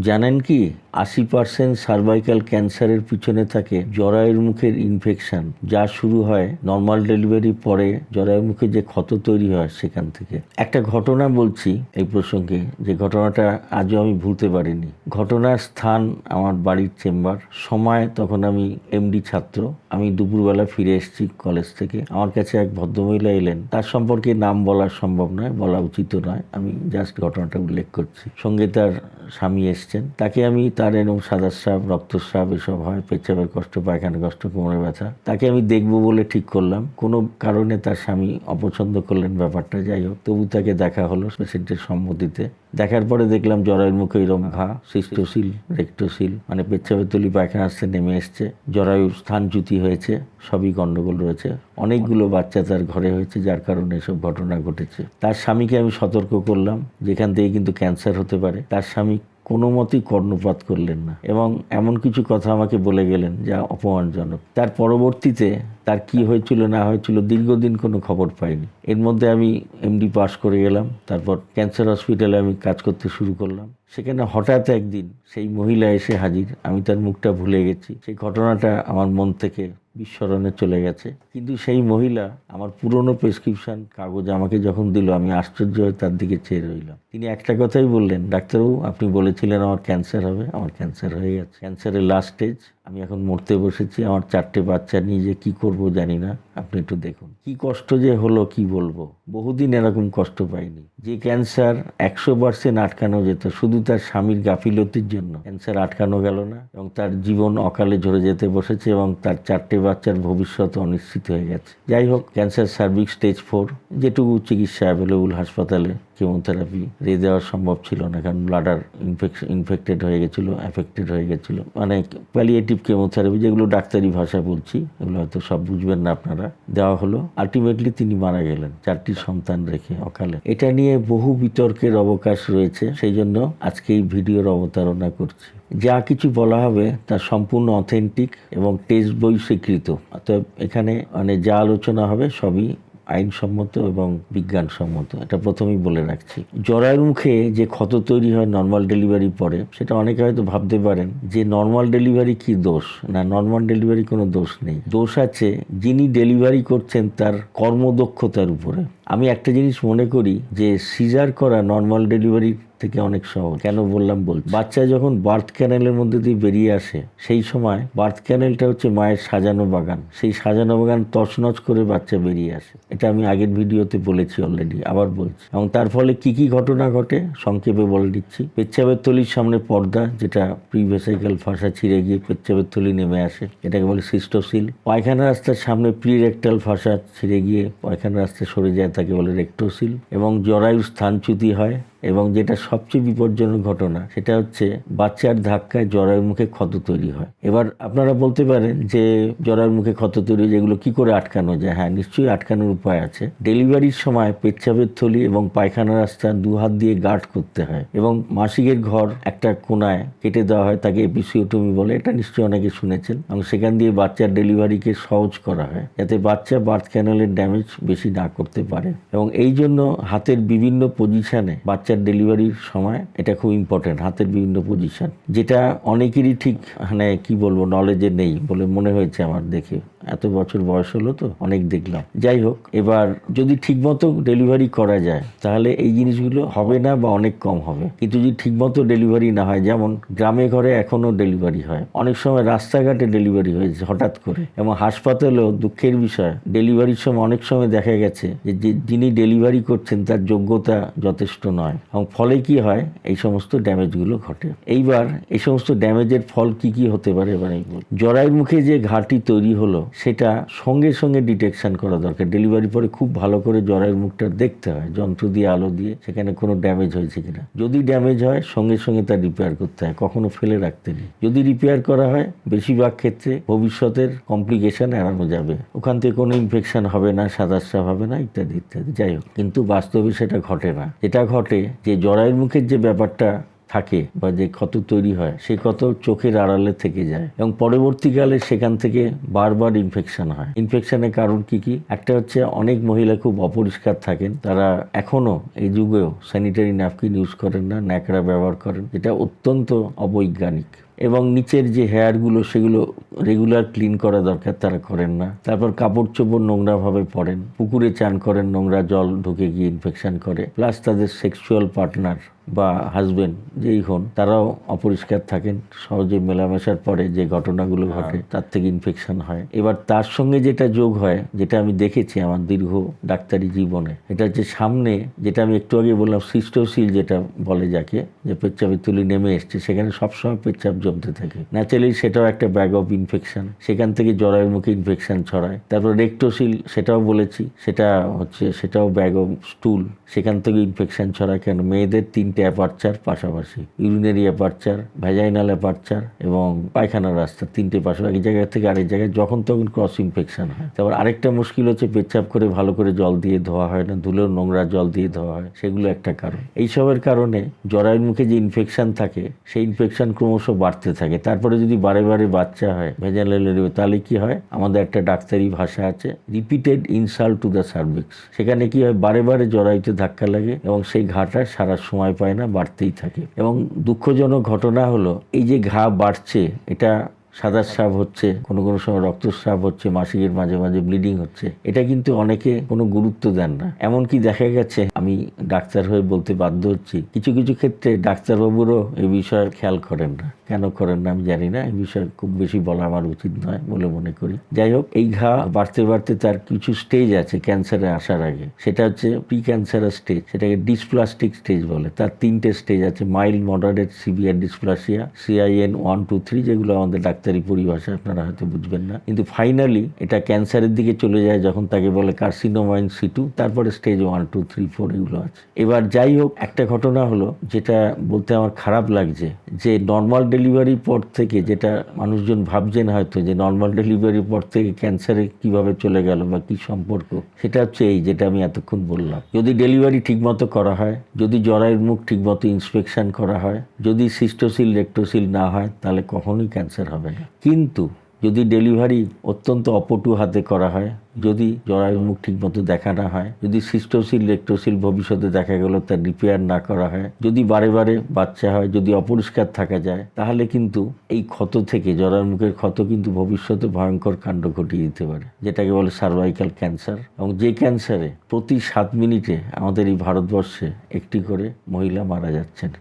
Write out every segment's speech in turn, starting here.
জানেন কি? আশি পার্সেন্ট সার্ভাইকাল ক্যান্সারের পিছনে থাকে জরায়ুর মুখের ইনফেকশন যা শুরু হয় নর্মাল ডেলিভারি পরে জরায়ুর মুখে যে ক্ষত তৈরি হয় সেখান থেকে। একটা ঘটনা বলছি এই প্রসঙ্গে, যে ঘটনাটা আজও আমি ভুলতে পারিনি। ঘটনার স্থান আমার বাড়ির চেম্বার। সময় তখন আমি এমডি ছাত্র। আমি দুপুরবেলা ফিরে এসেছি কলেজ থেকে। আমার কাছে এক ভদ্রমহিলা এলেন। তার সম্পর্কে নাম বলা সম্ভব নয়, বলা উচিত নয়। আমি জাস্ট ঘটনাটা উল্লেখ করছি। সঙ্গে তার স্বামী এসছেন, তাকে আমি তার এরকম সাদাস্রাব রক্তস্রাব এসব হয় পেচ্ছাপের কষ্ট, পায়খানা কষ্ট কোমরে ব্যথা, তাকে আমি দেখব বলে ঠিক করলাম। কোনো কারণে তার স্বামী অপছন্দ করলেন ব্যাপারটা, যাই হোক। তবু তাকে দেখা হলো পেশেন্টের সম্মতিতে। দেখার পরে দেখলাম জরায়ুর মুখে এরম ঘা, সিস্টোসিল, রেক্টোসিল মানে পেচ্ছাপের তলি পায়খানা আসতে নেমে এসছে। জরায়ুর স্থানচ্যুতি হয়েছে, সবই গন্ডগোল রয়েছে। অনেকগুলো বাচ্চা তার ঘরে হয়েছে, যার কারণে এসব ঘটনা ঘটেছে। তার স্বামীকে আমি সতর্ক করলাম, যেখান থেকে কিন্তু ক্যান্সার হতে পারে। তার স্বামী কোনো মতেই কর্ণপাত করলেন না এবং এমন কিছু কথা আমাকে বলে গেলেন যা অপমানজনক। তার পরবর্তীতে তার কি হয়েছিল, না হয়েছিল দীর্ঘদিন কোনো খবর পাইনি। এর মধ্যে আমি এমডি পাস করে গেলাম, তারপর ক্যান্সার হসপিটালে আমি কাজ করতে শুরু করলাম। সেখানে হঠাৎ একদিন সেই মহিলা এসে হাজির। আমি তার মুখটা ভুলে গেছি। সেই ঘটনাটা আমার মন থেকে বিস্মরণে চলে গেছে। কিন্তু সেই মহিলা আমার পুরনো প্রেসক্রিপশন কাগজ আমাকে যখন দিল, আমি আশ্চর্য হয়ে তার দিকে চেয়ে রইলাম। তিনি একটা কথাই বললেন, ডাক্তারবাবু, আপনি বলেছিলেন আমার ক্যান্সার হবে, আমার ক্যান্সার হয়ে গেছে। ক্যান্সারের লাস্ট স্টেজ আমি এখন মরতে বসেছি, আমার চারটে বাচ্চা নিয়ে যে কী করব জানি না। আপনি একটু দেখুন। কি কষ্ট যে হলো, কি বলব? বহুদিন এরকম কষ্ট পাইনি। যে ক্যান্সার একশো পার্সেন্ট আটকানো যেত, শুধু তার স্বামীর গাফিলতির জন্য। ক্যান্সার আটকানো গেল না, এবং তার জীবন অকালে ঝরে যেতে বসেছে, এবং তার চারটে বাচ্চার ভবিষ্যৎ অনিশ্চিত হয়ে গেছে। যাই হোক, ক্যান্সার সার্ভিক স্টেজ ফোর, যেটুকু চিকিৎসা অ্যাভেলেবল হাসপাতালে কেমোথেরাপি রে দেওয়া সম্ভব ছিল না, কারণ ব্লাডার ইনফেকশন ইনফেক্টেড হয়ে গেছিল অ্যাফেক্টেড হয়ে গেছিল। মানে প্যালিয়েটিভ কেমোথেরাপি যেগুলো ডাক্তারি ভাষা বলছি, এগুলো হয়তো সব বুঝবেন না আপনারা। দেওয়া হলো আলটিমেটলি তিনি মারা গেলেন, চারটি সন্তান রেখে অকালে। এটা নিয়ে বহু বিতর্কের অবকাশ রয়েছে, সেই জন্য আজকে এই ভিডিওর অবতারণা করছি। যা কিছু বলা হবে তা সম্পূর্ণ অথেন্টিক এবং টেস্ট বই স্বীকৃত। অতএব এখানে মানে যা আলোচনা হবে সবই আইনসম্মত এবং বিজ্ঞানসম্মত, এটা প্রথমেই বলে রাখছি। জরায়ুর মুখে যে ক্ষত তৈরি হয় নর্মাল ডেলিভারি পরে, সেটা অনেকে হয়তো ভাবতে পারেন যে নর্মাল ডেলিভারি কি দোষ? না নর্মাল ডেলিভারি কোনো দোষ নেই। দোষ আছে যিনি ডেলিভারি করছেন তার কর্মদক্ষতার উপরে। আমি একটা জিনিস মনে করি যে সিজার করা নর্মাল ডেলিভারি থেকে অনেক সহজ। কেন বললাম বল বাচ্চা যখন বার্থ ক্যানেলের মধ্যে দিয়ে বেরিয়ে আসে সেই সময় বার্থ ক্যানেলটা হচ্ছে মায়ের সাজানো বাগান। সেই সাজানো বাগান তছনছ করে বাচ্চা বেরিয়ে আসে। এটা আমি আগের ভিডিওতে বলেছি অলরেডি আবার বলছি। এবং তার ফলে কি কি ঘটনা ঘটে সংক্ষেপে বলে দিচ্ছি। পেচ্ছাবের থলির সামনে পর্দা যেটা প্রিভেসাইকেল ফাঁসা ছিঁড়ে গিয়ে পেচ্ছাবের থলি নেমে আসে। এটাকে বলে সিস্টোসিল। পায়খানা রাস্তার সামনে প্রি রেক্টাল ফাঁসা ছিঁড়ে গিয়ে পায়খানা রাস্তা সরে যায় তাকে বলে রেক্টোসিল এবং জরায়ু স্থানচ্যুতি হয়। এবং যেটা সবচেয়ে বিপজ্জনক ঘটনা, সেটা হচ্ছে বাচ্চার ধাক্কায় জরায়ুর মুখে ক্ষত তৈরি হয়। এবার আপনারা বলতে পারেন যে জরায়ুর মুখে ক্ষত তৈরি যেগুলো কি করে আটকানো যায়? হ্যাঁ নিশ্চয়ই আটকানোর উপায় আছে। ডেলিভারির সময় পেচ্ছাপের থলি এবং পায়খানা রাস্তা দু হাত দিয়ে গার্ড করতে হয় এবং মাসিকের ঘর একটা কোনায় কেটে দেওয়া হয়, তাকে এপিসিওটমি বলে, এটা নিশ্চয়ই অনেকে শুনেছেন। এবং সেখান দিয়ে বাচ্চার ডেলিভারিকে সহজ করা হয়, যাতে বাচ্চা বার্থ ক্যানেলের ড্যামেজ বেশি না করতে পারে। এবং এই জন্য হাতের বিভিন্ন পজিশনে বাচ্চা বাচ্চার ডেলিভারির সময় এটা খুব ইম্পর্টেন্ট হাতের বিভিন্ন পজিশন যেটা অনেকেরই ঠিক মানে কি বলব নলেজে নেই বলে মনে হয়েছে আমার দেখে। এত বছর বয়স হলো তো, অনেক দেখলাম। যাই হোক, এবার যদি ঠিকমতো ডেলিভারি করা যায়, তাহলে এই জিনিসগুলো হবে না বা অনেক কম হবে। কিন্তু যদি ঠিকমতো ডেলিভারি না হয়, যেমন গ্রামে ঘরে এখনও ডেলিভারি হয়, অনেক সময় রাস্তাঘাটে ডেলিভারি হয়েছে হঠাৎ করে, এবং হাসপাতালেও দুঃখের বিষয়, ডেলিভারির সময় অনেক সময় দেখা গেছে যে যিনি ডেলিভারি করছেন, তার যোগ্যতা যথেষ্ট নয়। এবং ফলে কি হয়? এই সমস্ত ড্যামেজগুলো ঘটে। এইবার এই সমস্ত ড্যামেজের ফল কি কি হতে পারে? এবার জরায়ুর মুখে যে ঘাটি তৈরি হলো সেটা সঙ্গে সঙ্গে ডিটেকশন করা দরকার। ডেলিভারি পরে খুব ভালো করে জরায়ুর মুখটা দেখতে হয়, যন্ত্র দিয়ে, আলো দিয়ে, সেখানে কোনো ড্যামেজ হয়েছে কিনা। যদি ড্যামেজ হয়, সঙ্গে সঙ্গে তা রিপেয়ার করতে হয়, কখনো ফেলে রাখতে নেই। যদি রিপেয়ার করা হয়, বেশিরভাগ ক্ষেত্রে ভবিষ্যতের কমপ্লিকেশন এড়ানো যাবে। ওখান থেকে কোনো ইনফেকশন হবে না সাদাস্রাব হবে না, ইত্যাদি ইত্যাদি। যাই হোক, কিন্তু বাস্তবে সেটা ঘটে না। এটা ঘটে যে জরায়ুর মুখের যে ব্যাপারটা থাকে বা যে ক্ষত তৈরি হয় সে ক্ষত চোখের আড়ালে থেকে যায় এবং পরবর্তীকালে সেখান থেকে বারবার ইনফেকশন হয়। ইনফেকশনের কারণ কি কি? একটা হচ্ছে অনেক মহিলা খুব অপরিষ্কার থাকেন, তারা এখনও এই যুগেও স্যানিটারি ন্যাপকিন ইউজ করেন না, ন্যাকড়া ব্যবহার করেন এটা অত্যন্ত অবৈজ্ঞানিক। এবং নিচের যে হেয়ারগুলো সেগুলো রেগুলার ক্লিন করা দরকার, তারা করেন না। তারপর কাপড় চোপড় নোংরাভাবে পরেন, পুকুরে চান করেন, নোংরা জল ঢুকে গিয়ে ইনফেকশন করে। প্লাস তাদের সেক্সুয়াল পার্টনার বা হাজবেন্ড যেই হন তারাও অপরিষ্কার থাকেন সহজে মেলামেশার পরে যে ঘটনাগুলো ঘটে তার থেকে ইনফেকশন হয়। এবার তার সঙ্গে যেটা যোগ হয় যেটা আমি দেখেছি আমার দীর্ঘ ডাক্তারি জীবনে এটা হচ্ছে সামনে যেটা আমি একটু আগে বললাম সিস্টোসিল যেটা বলে যাকে যে পেচ্ছাপের তুলি নেমে এসছে সেখানে সবসময় পেচ্ছাপ জমতে থাকে। ন্যাচারালি সেটাও একটা ব্যাগ অফ ইনফেকশন সেখান থেকে জরায়ের মুখে ইনফেকশন ছড়ায়। তারপর রেক্টোসিল সেটাও বলেছি সেটা হচ্ছে সেটাও ব্যাগ অফ স্টুল সেখান থেকে ইনফেকশন ছড়ায় কেন? মেয়েদের তিনটে অ্যাপারচার পাশাপাশি। ইউরিনারি অ্যাপারচার ভ্যাজাইনাল অ্যাপারচার এবং পায়খানার রাস্তা তিনটে পাশাপাশি। এক জায়গা থেকে আরেক জায়গায় যখন তখন ক্রস ইনফেকশন হয়। তারপর আরেকটা মুশকিল হচ্ছে পেচ্ছাপ করে ভালো করে জল দিয়ে ধোয়া হয় না ধুলেও নোংরা জল দিয়ে ধোয়া হয়। সেগুলো একটা কারণ। এইসবের কারণে জরায়ুর মুখে যে ইনফেকশন থাকে, সেই ইনফেকশন ক্রমশ বাড়তে থাকে। তারপরে যদি বারে বারে বাচ্চা হয় ভেজালের তাহলে কি হয়? আমাদের একটা ডাক্তারি ভাষা আছে repeated insult to the cervix সেখানে কি হয়? বারে বারে জরায়ুতে ধাক্কা লাগে এবং সেই ঘাটা সারা সময় পায় না বাড়তেই থাকে। এবং দুঃখজনক ঘটনা হলো এই যে ঘা বাড়ছে এটা সাদা স্রাব হচ্ছে, কোনো কোনো সময় রক্তস্রাব হচ্ছে, মাসিকের মাঝে মাঝে ব্লিডিং হচ্ছে। এটা কিন্তু অনেকে কোনো গুরুত্ব দেন না। এমনকি দেখা গেছে, আমি ডাক্তার হয়ে বলতে বাধ্য হচ্ছি, কিছু কিছু ক্ষেত্রে ডাক্তারবাবুরও এই বিষয়ে খেয়াল করেন না। কেন করেন না আমি জানি না এই বিষয়ে খুব বেশি বলা আমার উচিত নয় বলে মনে করি। যাই হোক, এই ঘা বাড়তে বাড়তে তার কিছু স্টেজ আছে ক্যান্সারে আসার আগে। সেটা হচ্ছে প্রি ক্যান্সারের স্টেজ সেটাকে ডিসপ্লাস্টিক স্টেজ বলে। তার তিনটে স্টেজ আছে mild moderate severe dysplasia CIN one two three যেগুলো আমাদের ডাক্তারি পরিভাষা আপনারা হয়তো বুঝবেন না। কিন্তু ফাইনালি এটা ক্যান্সারের দিকে চলে যায় যখন তাকে বলে কার্সিনোমাইন সি টু তারপরে stage one two three four এগুলো আছে। এবার যাই হোক, একটা ঘটনা হলো যেটা বলতে আমার খারাপ লাগছে, যে নর্মাল ডেলিভারির পর থেকে যেটা মানুষজন ভাবছেন হয়তো, যে নর্মাল ডেলিভারির পর থেকে ক্যান্সারে কীভাবে চলে গেল বা কি সম্পর্ক, সেটা হচ্ছে এই যেটা আমি এতক্ষণ বললাম। যদি ডেলিভারি ঠিকমতো করা হয়, যদি জরায়ের মুখ ঠিকমতো ইন্সপেকশন করা হয়, যদি সিস্টোসিল, রেক্টোসিল না হয়, তাহলে কখনোই ক্যান্সার হবে কিন্তু যদি ডেলিভারি অত্যন্ত অপটু হাতে করা হয়, যদি জরায়ুর মুখ ঠিকমতো দেখা না হয়, যদি সিস্টোসিল লেক্টোসিল ভবিষ্যতে দেখা গেল তার রিপেয়ার না করা হয়, যদি বারে বারে বাচ্চা হয়, যদি অপরিষ্কার থাকা যায়, তাহলে কিন্তু এই ক্ষত থেকে, জরায়ুর মুখের ক্ষত কিন্তু ভবিষ্যতে ভয়ঙ্কর কাণ্ড ঘটিয়ে দিতে পারে, যেটাকে বলে সার্ভাইকাল ক্যান্সার এবং যে ক্যান্সারে প্রতি সাত মিনিটে আমাদের এই ভারতবর্ষে একটি করে মহিলা মারা যাচ্ছেন।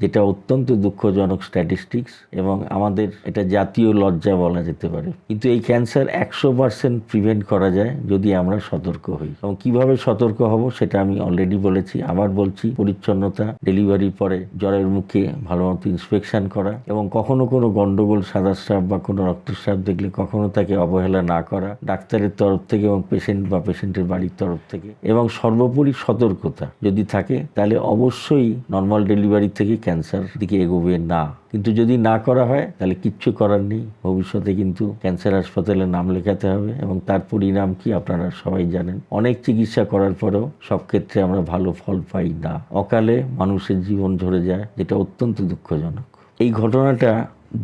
যেটা অত্যন্ত দুঃখজনক স্ট্যাটিস্টিক্স এবং আমাদের এটা জাতীয় লজ্জা বলা যেতে পারে। কিন্তু এই ক্যান্সার একশো পার্সেন্ট প্রিভেন্ট করা যায় যদি আমরা সতর্ক হই। এবং কীভাবে সতর্ক হব সেটা আমি অলরেডি বলেছি, আবার বলছি, পরিচ্ছন্নতা ডেলিভারির পরে জ্বরের মুখে ভালো মতো ইন্সপেকশন করা এবং কখনো কোনো গন্ডগোল, সাদা স্রাব বা কোনো রক্তস্রাব দেখলে কখনো তাকে অবহেলা না করা ডাক্তারের তরফ থেকে এবং পেশেন্ট বা পেশেন্টের বাড়ির তরফ থেকে। এবং সর্বোপরি সতর্কতা যদি থাকে তাহলে অবশ্যই নর্মাল ডেলিভারি থেকে ক্যান্সার দিকে এগোবে না। কিন্তু যদি না করা হয়, তাহলে কিচ্ছু করার নেই। ভবিষ্যতে কিন্তু ক্যান্সার হাসপাতালে নাম লেখাতে হবে এবং তার পরিণাম কি আপনারা সবাই জানেন। অনেক চিকিৎসা করার পরেও সব ক্ষেত্রে আমরা ভালো ফল পাই না। অকালে মানুষের জীবন ঝরে যায়, যেটা অত্যন্ত দুঃখজনক। এই ঘটনাটা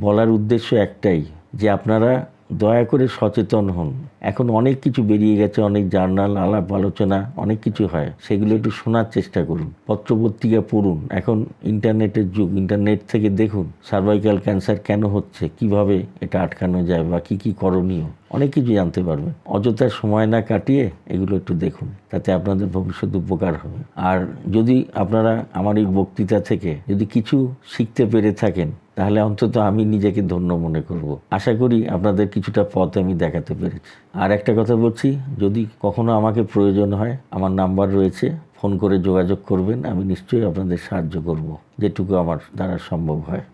বলার উদ্দেশ্য একটাই, যে আপনারা দয়া করে সচেতন হন। এখন অনেক কিছু বেরিয়ে গেছে, অনেক জার্নাল, আলাপ আলোচনা, অনেক কিছু হয়। সেগুলো একটু শোনার চেষ্টা করুন। পত্রপত্রিকা পড়ুন। এখন ইন্টারনেটের যুগ। ইন্টারনেট থেকে দেখুন সার্ভাইকাল ক্যান্সার কেন হচ্ছে? কীভাবে এটা আটকানো যায় বা কি কি করণীয়? অনেক কিছু জানতে পারবেন অযথা সময় না কাটিয়ে এগুলো একটু দেখুন, তাতে আপনাদের ভবিষ্যৎ উপকার হবে। আর যদি আপনারা আমার এই বক্তৃতা থেকে যদি কিছু শিখতে পেরে থাকেন, তাহলে অন্তত আমি নিজেকে ধন্য মনে করব। আশা করি আপনাদের কিছুটা পথ আমি দেখাতে পেরেছি। আর একটা কথা বলছি, যদি কখনো আমাকে প্রয়োজন হয়, আমার নাম্বার রয়েছে, ফোন করে যোগাযোগ করবেন, আমি নিশ্চয়ই আপনাদের সাহায্য করব, যেটুকু আমার দ্বারা সম্ভব হয়।